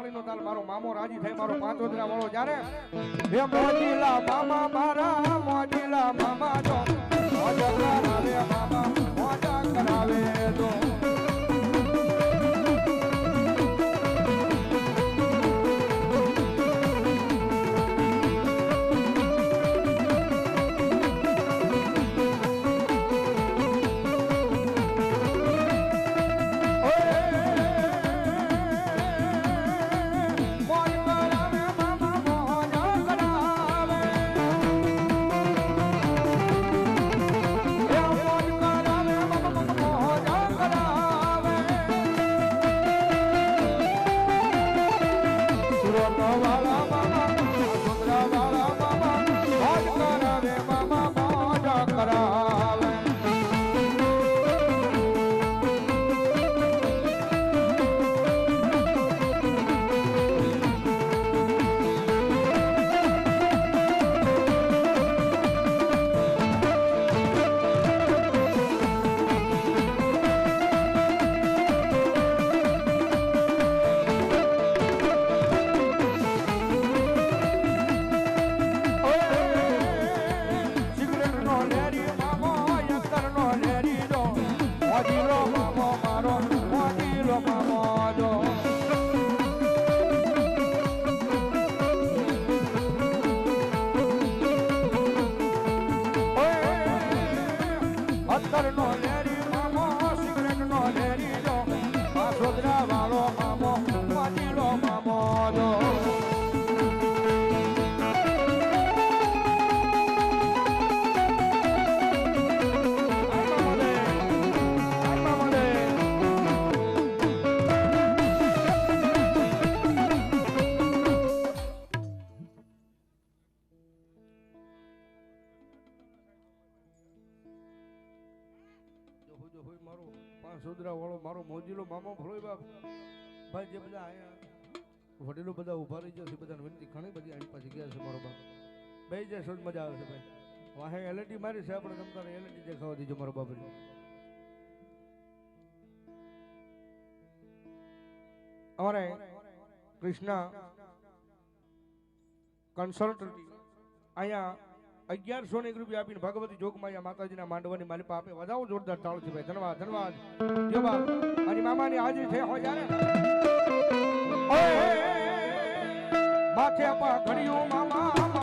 તાળીનો તાલ, મારો મામો રાજી થાય, મારો પાંચોદરા વાળો જ્યારે? હે મોજીલા મામા મારા, મોજીલા મામા જો મોજીલો મામો ભલોય બાપ ભાઈ જે બધા આયા, વડીલો બધા ઊભા રહી જશે બધાને વિનંતી, ઘણી બધી આની પાસે ગયા છે મારો બાપ. બે જે સોજ મજા આવે છે ભાઈ. વાહે એલઈડી મારી છે આપણે તમતારે એલઈડી દેખાવા દીજો મારો બાપરી અમારે કૃષ્ણા કન્સલ્ટન્ટી અહીંયા અગિયારસો ને એક રૂપિયા આપીને ભગવતી જોગમાયા માતાજીના માંડવાની માલિપા આપે. વધાવો જોરદાર તાળથી ભાઈ. ધન્યવાદ ધન્યવાદ. જો બાપ. અને મામાની હાજરી થઈ હોય જ્યારે! માથે પા ઘડિયું મામા.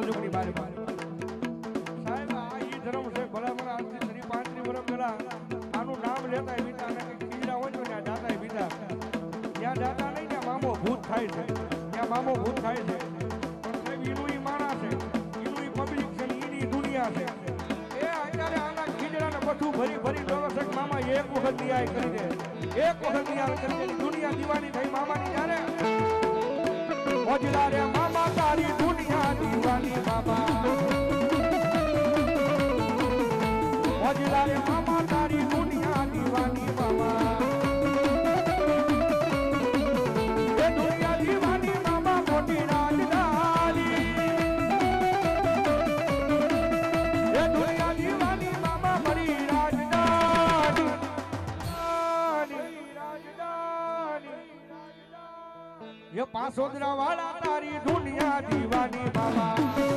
કોળજુગની બારે સાહેબ આ ઈ ધર્મ છે ભલા મને આજથી ત્રી પાંત્રી વર્ષ પહેલા આનું નામ લેતા બીતા અને ખીજડા હોય ને ત્યાં જાતા બીતા ત્યાં જાતા નહીં ત્યાં મામો ભૂત થાય છે ત્યાં મામો ભૂત થાય છે પણ સાહેબ ઈનું ઈ માણા છે ઈનું ઈ પબ્લિક છે ને ઈની દુનિયા છે એ અત્યારે આના ખીજડાને બધું ભરી ભરી વ્યવસ્થિત મામા એક વખત દિયા કરી દે એક વખત દિયા કરી દુનિયા દિવાની થઈ મામાની જ્યારે મોજલા રે મામા તારી દુનિયા દીવાની મામા મોજલા રે મામા તારી દુનિયા દીવાની મામા એ દુનિયા દીવાની મામા મોટી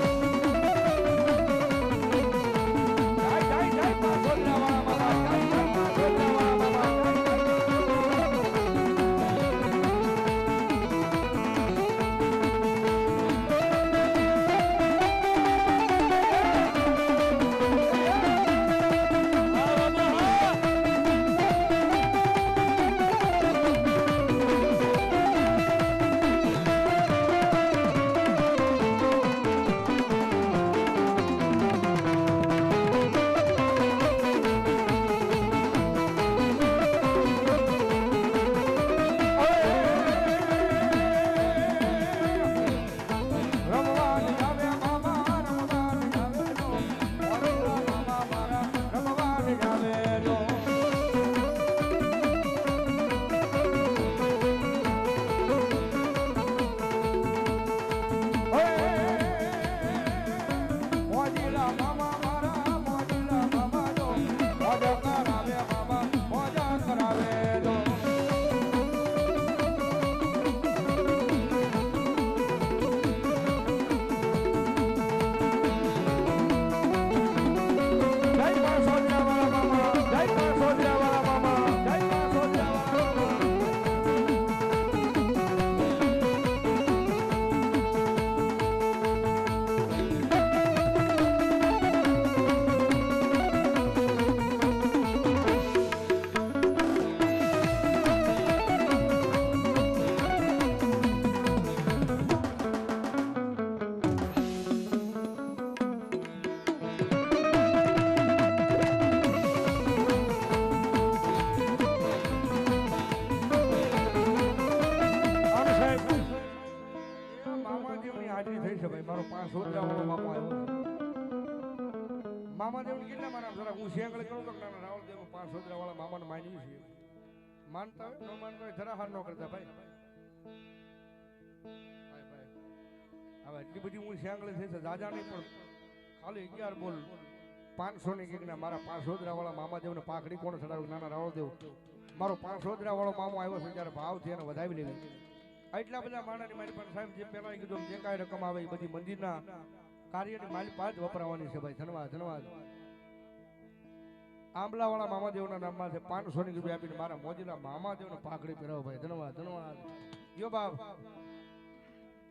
રાજધાની જય દુનિયા દીવાની મારો પાંચ સોદરાવાળો મામો આવ્યો છે. કેટલા રાવળ દેવ, પાંચ સોદરાવાળા મામાને માન્યું છે માનતા હોય. હવે એટલી બધી હું શેંગળે થઈ દાદા નહીં, પણ ખાલી અગિયાર બોલ. પાંચસો ની કંઈકના મારા પાંચ સોદરાવાળા મામાદેવને પાઘડી કોણ ચડાવ્યું નાના રાવળ દેવ. મારો પાંચ સોદરા વાળો મામો આવ્યો છે ત્યારે ભાવથી એને વધાવી લેવી. એટલા બધા માણાની મારી પાસે સાહેબ જે પહેલા કીધું જે કાંઈ રકમ આવે એ બધી મંદિરના કાર્યની માલી પાંચ વપરાવાની છે ભાઈ, ધન્યવાદ ધન્યવાદ. આંબલાવાળા મામાદેવના નામમાં છે પાંચસો ની રૂપિયા આપીને મારા મોજીલા મામાદેવને પાઘડી પહેરાવો ભાઈ, ધન્યવાદ ધન્યવાદ. યો બાપ.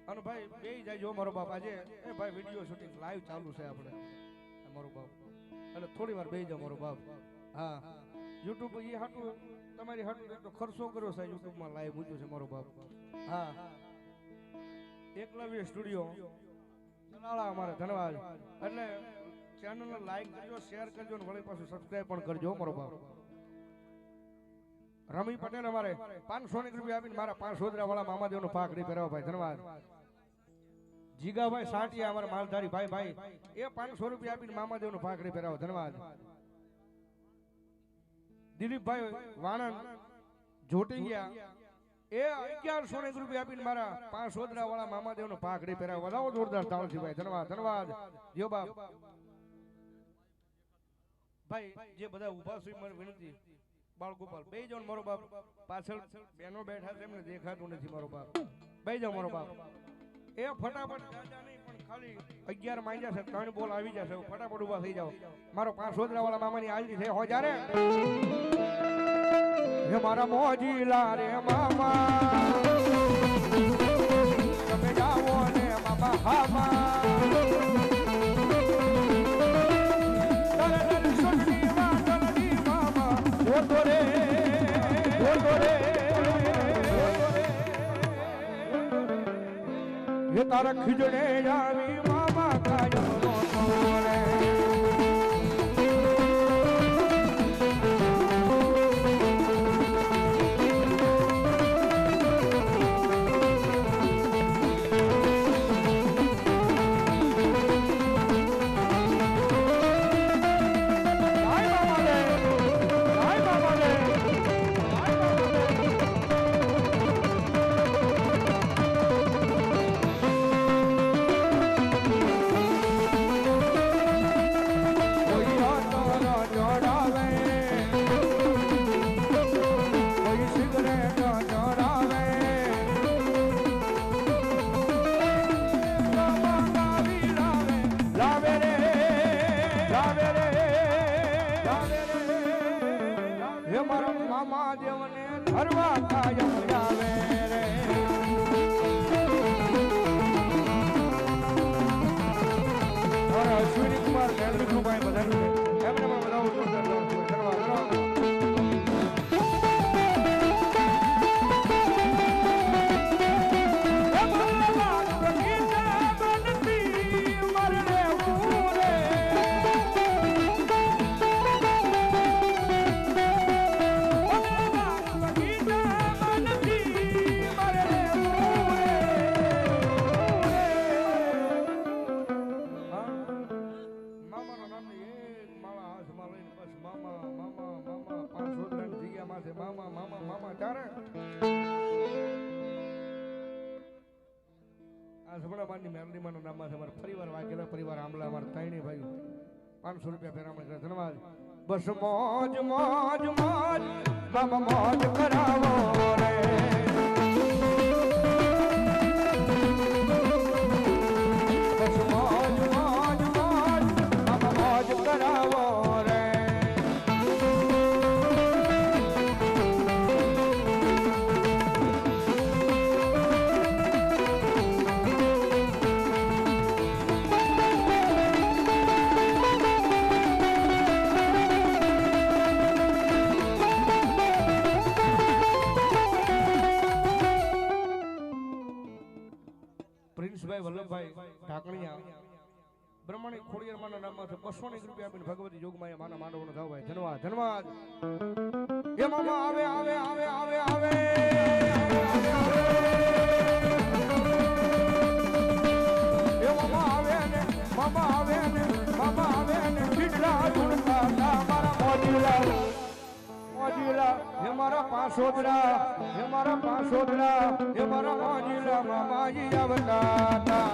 અને ભાઈ બે જાય જો મારો બાપ આજે. એ ભાઈ વીડિયો શૂટિંગ લાઈવ ચાલુ છે આપણે. મારો બાપ. એટલે થોડી વાર બે જાઓ મારો બાપ. હા. યુટ્યુબ એ હાટું તમારી હાટું એટલો ખર્ચો કર્યો છે યુટ્યુબમાં લાઈવ મૂક્યું છે મારો બાપ. હા. એકલવ્ય સ્ટુડિયો. ચલાળા અમારે ધનવાજ એટલે ચેનલને લાઈક કરજો શેર કરજો અને વળી પાછું સબસ્ક્રાઇબ પણ કરજો મારો બાપ. રમી પટેલ અમારે પાંચસો ની રૂપિયા આપીને મારા પાંચ સોદરા વાળા મામાદેવ નો પાઘડી પહેરાવો ભાઈ ધન્યવાદ જીગાભાઈ સાટિયા અમારા માલધારી ભાઈ ભાઈ એ પાંચસો રૂપિયા આપીને મામાદેવ નો પાઘડી પહેરાવો ધન્યવાદ દિલીપભાઈ વાણંદ જોટી એ અગિયારસો ને રૂપિયા આપીને મારા પાંચ સોદરા વાળા મામાદેવ નો પાઘડી પહેરાવ. વધાવો જોરદાર તાળથી ભાઈ ધન્યવાદ ધન્યવાદ. જો બાપ. ભાઈ, જે બધા ઊભા છે, મને વિનંતી. બાળગોપાલ બે જાવ મારો બાપ. પાછળ બેનો બેઠા છે, એમને દેખાતું નથી મારો બાપ. બે જાવ મારો બાપ. એ ફટાફટ ખાલી અગિયારમાં જશે ત્રણ બોલ આવી જશે. ફટાફટ ઊભા થઈ જાઓ. મારો પાંચ સોદરા વાળા મામાની હાજરી છે, હો જારે હે મારા મોજીલા રે મામા. તમે જાઓ ને મામા હામા. એ તારા ખીજડે આવી મામા કાયમ કુમાર મહેન્દ્રભાઈ બધાનું એમને પણ બધા મામા આ માનની મેરડીમાના નામમાં અમારે પરિવાર વાઘેલા પરિવાર આમલા અમારા ત્રણેય ભાઈ પાંચસો રૂપિયા ફેરામાં છે ધન્યવાદ બસ મોજ મોજ મોજ. મામા મોજ કરાવો રે. ખોડિયારમાંના નામમાંથી બસો એક રૂપિયા આપીને ભગવતી જોગમાયા માના માંડવનો થાવ ભાઈ ધન્યવાદ ધન્યવાદ. એ મામા, આવે આવે આવે આવે આવે એ મામા, આવે ને, મામા, આવે ને, મામા, આવે ને. કેટલા ઝુણકા તા મારા મોજીલા. મોજીલા હે મારા પાંસોદરા હે મારા પાંસોદરા હે મારા મોજીલા મામાજી આવતા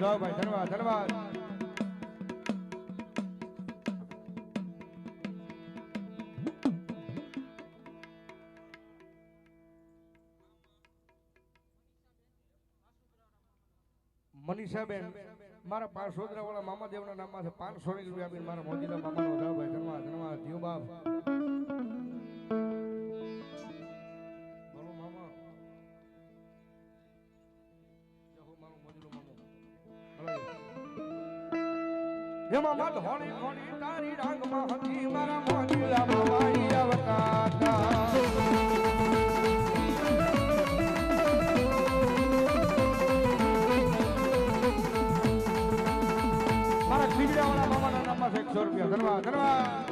જાઓ ભાઈ ધન્યવાદ ધન્યવાદ મનીષાબેન, મારા પાંચ સોદરા વાળા મામાદેવના નામમાં પાંચસો ની રૂપિયા મારા મોજીલા જાઓ ભાઈ ધન્યવાદ ધન્યવાદ જીવ બાપ. એમાં મત હોળી ખોડી તારી રાંગમાં હતી મારા મોજીલા મામાઈ અવતાતા મારા ખીજડાવાળા મામાના નામમાં એકસો રૂપિયા. ધન્યવાદ ધન્યવાદ